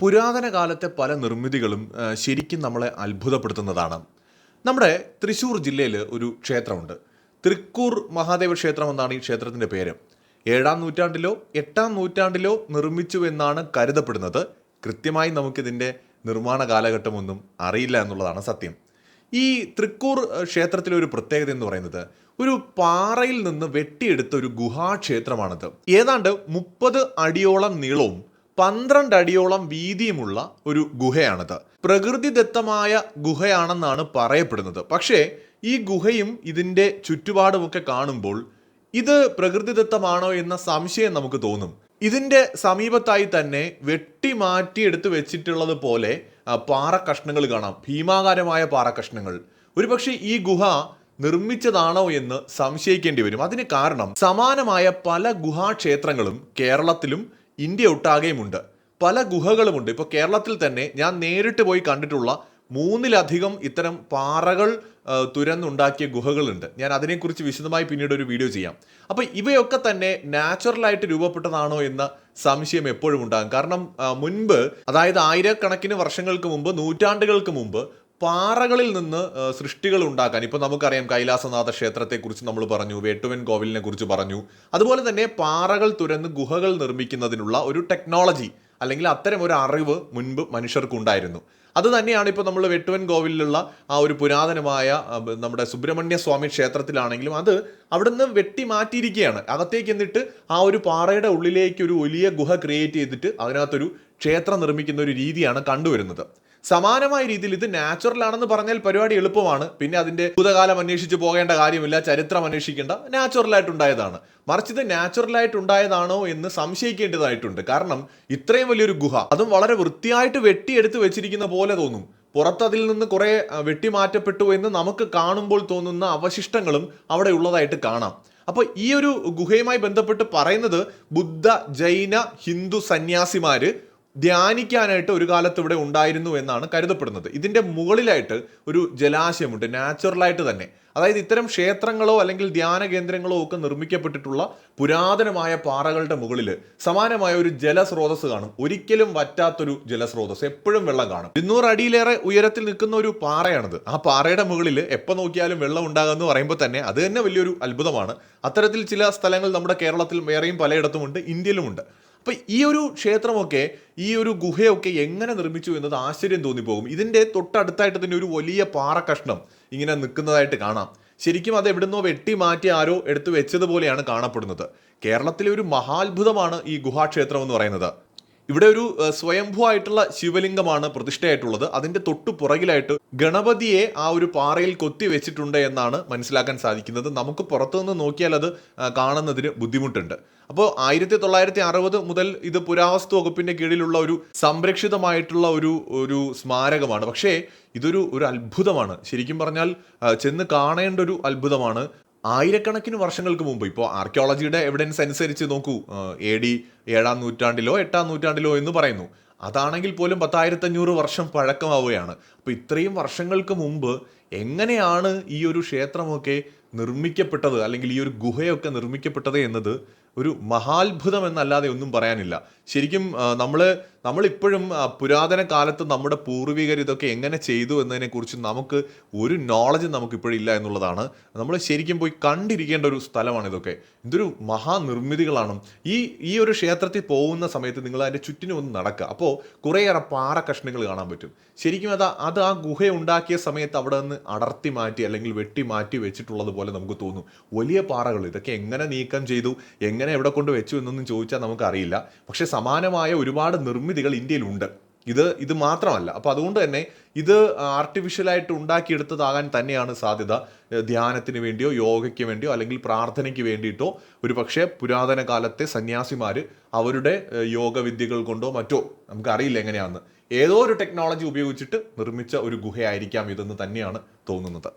പുരാതന കാലത്തെ പല നിർമ്മിതികളും ശരിക്കും നമ്മളെ അത്ഭുതപ്പെടുത്തുന്നതാണ്. നമ്മുടെ തൃശ്ശൂർ ജില്ലയിൽ ഒരു ക്ഷേത്രമുണ്ട്. തൃക്കൂർ മഹാദേവ ക്ഷേത്രം എന്നാണ് ഈ ക്ഷേത്രത്തിന്റെ പേര്. ഏഴാം നൂറ്റാണ്ടിലോ എട്ടാം നൂറ്റാണ്ടിലോ നിർമ്മിച്ചു എന്നാണ് കരുതപ്പെടുന്നത്. കൃത്യമായി നമുക്കിതിന്റെ നിർമ്മാണ കാലഘട്ടമൊന്നും അറിയില്ല എന്നുള്ളതാണ് സത്യം. ഈ തൃക്കൂർ ക്ഷേത്രത്തിലെ ഒരു പ്രത്യേകത എന്ന് പറയുന്നത് ഒരു പാറയിൽ നിന്ന് വെട്ടിയെടുത്ത ഒരു ഗുഹാക്ഷേത്രമാണിത് ഏതാണ്ട് മുപ്പത് അടിയോളം നീളവും പന്ത്രണ്ട് അടിയോളം വീതിയുമുള്ള ഒരു ഗുഹയാണിത്. പ്രകൃതിദത്തമായ ഗുഹയാണെന്നാണ് പറയപ്പെടുന്നത്. പക്ഷേ ഈ ഗുഹയും ഇതിന്റെ ചുറ്റുപാടുമൊക്കെ കാണുമ്പോൾ ഇത് പ്രകൃതിദത്തമാണോ എന്ന സംശയം നമുക്ക് തോന്നും. ഇതിന്റെ സമീപത്തായി തന്നെ വെട്ടി മാറ്റിയെടുത്ത് വെച്ചിട്ടുള്ളത് പോലെ പാറ കഷ്ണങ്ങൾ കാണാം. ഭീമാകാരമായ പാറ കഷ്ണങ്ങൾ ഒരുപക്ഷെ ഈ ഗുഹ നിർമ്മിച്ചതാണോ എന്ന് സംശയിക്കേണ്ടി വരും. അതിന് കാരണം സമാനമായ പല ഗുഹാക്ഷേത്രങ്ങളും കേരളത്തിലും ഇന്ത്യ ഒട്ടാകെയുമുണ്ട്. പല ഗുഹകളുമുണ്ട്. ഇപ്പോൾ കേരളത്തിൽ തന്നെ ഞാൻ നേരിട്ട് പോയി കണ്ടിട്ടുള്ള മൂന്നിലധികം ഇത്തരം പാറകൾ തുരന്നുണ്ടാക്കിയ ഗുഹകളുണ്ട്. ഞാൻ അതിനെക്കുറിച്ച് വിശദമായി പിന്നീട് ഒരു വീഡിയോ ചെയ്യാം. അപ്പോൾ ഇവയൊക്കെ തന്നെ നാച്ചുറലായിട്ട് രൂപപ്പെട്ടതാണോ എന്ന സംശയം എപ്പോഴും ഉണ്ടാകും. കാരണം മുൻപ് അതായത് ആയിരക്കണക്കിന് വർഷങ്ങൾക്ക് മുമ്പ് നൂറ്റാണ്ടുകൾക്ക് മുമ്പ് പാറകളിൽ നിന്ന് സൃഷ്ടികൾ ഉണ്ടാക്കാൻ. ഇപ്പോൾ നമുക്കറിയാം കൈലാസനാഥ ക്ഷേത്രത്തെക്കുറിച്ച് നമ്മൾ പറഞ്ഞു വേട്ടുവൻ കോവിലിനെ കുറിച്ച് പറഞ്ഞു. അതുപോലെ തന്നെ പാറകൾ തുരന്ന് ഗുഹകൾ നിർമ്മിക്കുന്നതിനുള്ള ഒരു ടെക്നോളജി അല്ലെങ്കിൽ അത്തരം ഒരു അറിവ് മുൻപ് മനുഷ്യർക്കുണ്ടായിരുന്നു. അത് തന്നെയാണ് ഇപ്പോൾ നമ്മൾ വെട്ടുവൻ കോവിലുള്ള ആ ഒരു പുരാതനമായ നമ്മുടെ സുബ്രഹ്മണ്യ സ്വാമി ക്ഷേത്രത്തിലാണെങ്കിലും അത് അവിടുന്ന് വെട്ടി മാറ്റിയിരിക്കുകയാണ്. അകത്തേക്ക് എന്നിട്ട് ആ ഒരു പാറയുടെ ഉള്ളിലേക്ക് ഒരു വലിയ ഗുഹ ക്രിയേറ്റ് ചെയ്തിട്ട് അതിനകത്തൊരു ക്ഷേത്രം നിർമ്മിക്കുന്ന ഒരു രീതിയാണ് കണ്ടുവരുന്നത്. സമാനമായ രീതിയിൽ ഇത് നാച്ചുറൽ ആണെന്ന് പറഞ്ഞാൽ പരിപാടി എളുപ്പമാണ്. പിന്നെ അതിന്റെ ഭൂതകാലം അന്വേഷിച്ച് പോകേണ്ട കാര്യമില്ല ചരിത്രം അന്വേഷിക്കേണ്ട നാച്ചുറൽ ആയിട്ടുണ്ടായതാണ്. മറിച്ച് ഇത് നാച്ചുറൽ ആയിട്ടുണ്ടായതാണോ എന്ന് സംശയിക്കേണ്ടതായിട്ടുണ്ട്. കാരണം ഇത്രയും വലിയൊരു ഗുഹ അതും വളരെ വൃത്തിയായിട്ട് വെട്ടിയെടുത്ത് വെച്ചിരിക്കുന്ന പോലെ തോന്നും. പുറത്ത് അതിൽ നിന്ന് കുറെ വെട്ടിമാറ്റപ്പെട്ടു എന്ന് നമുക്ക് കാണുമ്പോൾ തോന്നുന്ന അവശിഷ്ടങ്ങളും അവിടെ ഉള്ളതായിട്ട് കാണാം. അപ്പോൾ ഈ ഒരു ഗുഹയുമായി ബന്ധപ്പെട്ട് പറയുന്നത് ബുദ്ധ ജൈന ഹിന്ദു സന്യാസിമാര് ധ്യാനിക്കാനായിട്ട് ഒരു കാലത്ത് ഇവിടെ ഉണ്ടായിരുന്നു എന്നാണ് കരുതപ്പെടുന്നത്. ഇതിന്റെ മുകളിലായിട്ട് ഒരു ജലാശയമുണ്ട് നാച്ചുറലായിട്ട് തന്നെ. അതായത് ഇത്തരം ക്ഷേത്രങ്ങളോ അല്ലെങ്കിൽ ധ്യാന കേന്ദ്രങ്ങളോ ഒക്കെ നിർമ്മിക്കപ്പെട്ടിട്ടുള്ള പുരാതനമായ പാറകളുടെ മുകളിൽ സമാനമായ ഒരു ജലസ്രോതസ് കാണും. ഒരിക്കലും വറ്റാത്തൊരു ജലസ്രോതസ് എപ്പോഴും വെള്ളം കാണും. ഇരുന്നൂറ് അടിയിലേറെ ഉയരത്തിൽ നിൽക്കുന്ന ഒരു പാറയാണിത്. ആ പാറയുടെ മുകളിൽ എപ്പോൾ നോക്കിയാലും വെള്ളം ഉണ്ടാകുമെന്ന് പറയുമ്പോൾ തന്നെ അത് തന്നെ വലിയൊരു അത്ഭുതമാണ്. അത്തരത്തിൽ ചില സ്ഥലങ്ങൾ നമ്മുടെ കേരളത്തിൽ വേറെയും പലയിടത്തുമുണ്ട് ഇന്ത്യയിലുമുണ്ട്. അപ്പൊ ഈ ഒരു ക്ഷേത്രമൊക്കെ ഈ ഒരു ഗുഹയൊക്കെ എങ്ങനെ നിർമ്മിച്ചു എന്നത് ആശ്ചര്യം തോന്നിപ്പോകും. ഇതിന്റെ തൊട്ടടുത്തായിട്ട് തന്നെ ഒരു വലിയ പാറ കഷ്ണം ഇങ്ങനെ നിൽക്കുന്നതായിട്ട് കാണാം. ശരിക്കും അത് എവിടുന്നോ വെട്ടി മാറ്റി ആരോ എടുത്തു വെച്ചതുപോലെയാണ് കാണപ്പെടുന്നത്. കേരളത്തിലെ ഒരു മഹാത്ഭുതമാണ് ഈ ഗുഹാക്ഷേത്രം എന്ന് പറയുന്നത്. ഇവിടെ ഒരു സ്വയംഭൂ ആയിട്ടുള്ള ശിവലിംഗമാണ് പ്രതിഷ്ഠയായിട്ടുള്ളത്. അതിന്റെ തൊട്ടു പുറകിലായിട്ട് ഗണപതിയെ ആ ഒരു പാറയിൽ കൊത്തി വെച്ചിട്ടുണ്ട് എന്നാണ് മനസ്സിലാക്കാൻ സാധിക്കുന്നത്. നമുക്ക് പുറത്തുനിന്ന് നോക്കിയാൽ അത് കാണുന്നതിന് ബുദ്ധിമുട്ടുണ്ട്. അപ്പോൾ ആയിരത്തി തൊള്ളായിരത്തി അറുപത് മുതൽ ഇത് പുരാവസ്തു വകുപ്പിന്റെ കീഴിലുള്ള ഒരു സംരക്ഷിതമായിട്ടുള്ള ഒരു ഒരു സ്മാരകമാണ്. പക്ഷേ ഇതൊരു ഒരു അത്ഭുതമാണ്. ശരിക്കും പറഞ്ഞാൽ ചെന്ന് കാണേണ്ട ഒരു അത്ഭുതമാണ് ആയിരക്കണക്കിന് വർഷങ്ങൾക്ക് മുമ്പ് ഇപ്പോൾ ആർക്കിയോളജിയുടെ എവിഡൻസ് അനുസരിച്ച് നോക്കൂ എ ഡി ഏഴാം നൂറ്റാണ്ടിലോ എട്ടാം നൂറ്റാണ്ടിലോ എന്ന് പറയുന്നു. അതാണെങ്കിൽ പോലും പത്തായിരത്തഞ്ഞൂറ് വർഷം പഴക്കമാവുകയാണ്. അപ്പോൾ ഇത്രയും വർഷങ്ങൾക്ക് മുമ്പ് എങ്ങനെയാണ് ഈ ഒരു ക്ഷേത്രമൊക്കെ നിർമ്മിക്കപ്പെട്ടത് അല്ലെങ്കിൽ ഈ ഒരു ഗുഹയൊക്കെ നിർമ്മിക്കപ്പെട്ടത് എന്നത് ഒരു മഹാത്ഭുതം എന്നല്ലാതെ ഒന്നും പറയാനില്ല. ശരിക്കും നമ്മൾ നമ്മളിപ്പോഴും പുരാതന കാലത്ത് നമ്മുടെ പൂർവികർ ഇതൊക്കെ എങ്ങനെ ചെയ്തു എന്നതിനെക്കുറിച്ച് നമുക്ക് ഒരു നോളജ് നമുക്ക് ഇപ്പോഴില്ല എന്നുള്ളതാണ്. നമ്മൾ ശരിക്കും പോയി കണ്ടിരിക്കേണ്ട ഒരു സ്ഥലമാണ് ഇതൊക്കെ. ഇതൊരു മഹാനിർമ്മിതികളാണ്. ഈ ഈ ഒരു ക്ഷേത്രത്തിൽ പോകുന്ന സമയത്ത് നിങ്ങൾ അതിന്റെ ചുറ്റിനും ഒന്ന് നടക്കുക. അപ്പോൾ കുറേയേറെ പാറ കഷ്ണങ്ങൾ കാണാൻ പറ്റും. ശരിക്കും അത് അത് ആ ഗുഹ ഉണ്ടാക്കിയ സമയത്ത് അവിടെ നിന്ന് അടർത്തി മാറ്റി അല്ലെങ്കിൽ വെട്ടി മാറ്റി വെച്ചിട്ടുള്ളത് പോലെ നമുക്ക് തോന്നും. വലിയ പാറകൾ ഇതൊക്കെ എങ്ങനെ നീക്കം ചെയ്തു എങ്ങനെ എവിടെ കൊണ്ട് വെച്ചു എന്നൊന്നും ചോദിച്ചാൽ നമുക്കറിയില്ല. പക്ഷേ സമാനമായ ഒരുപാട് നിർമ്മിതികൾ ഇന്ത്യയിലുണ്ട്. ഇത് ഇത് മാത്രമല്ല. അപ്പോൾ അതുകൊണ്ട് തന്നെ ഇത് ആർട്ടിഫിഷ്യലായിട്ട് ഉണ്ടാക്കിയെടുത്തതാകാൻ തന്നെയാണ് സാധ്യത. ധ്യാനത്തിന് വേണ്ടിയോ യോഗയ്ക്ക് വേണ്ടിയോ അല്ലെങ്കിൽ പ്രാർത്ഥനയ്ക്ക് വേണ്ടിയിട്ടോ ഒരു പക്ഷേ പുരാതന കാലത്തെ സന്യാസിമാർ അവരുടെ യോഗവിദ്യകൾ കൊണ്ടോ മറ്റോ നമുക്കറിയില്ല എങ്ങനെയാണെന്ന് ഏതോ ഒരു ടെക്നോളജി ഉപയോഗിച്ചിട്ട് നിർമ്മിച്ച ഒരു ഗുഹയായിരിക്കാം ഇതെന്ന് തന്നെയാണ് തോന്നുന്നത്.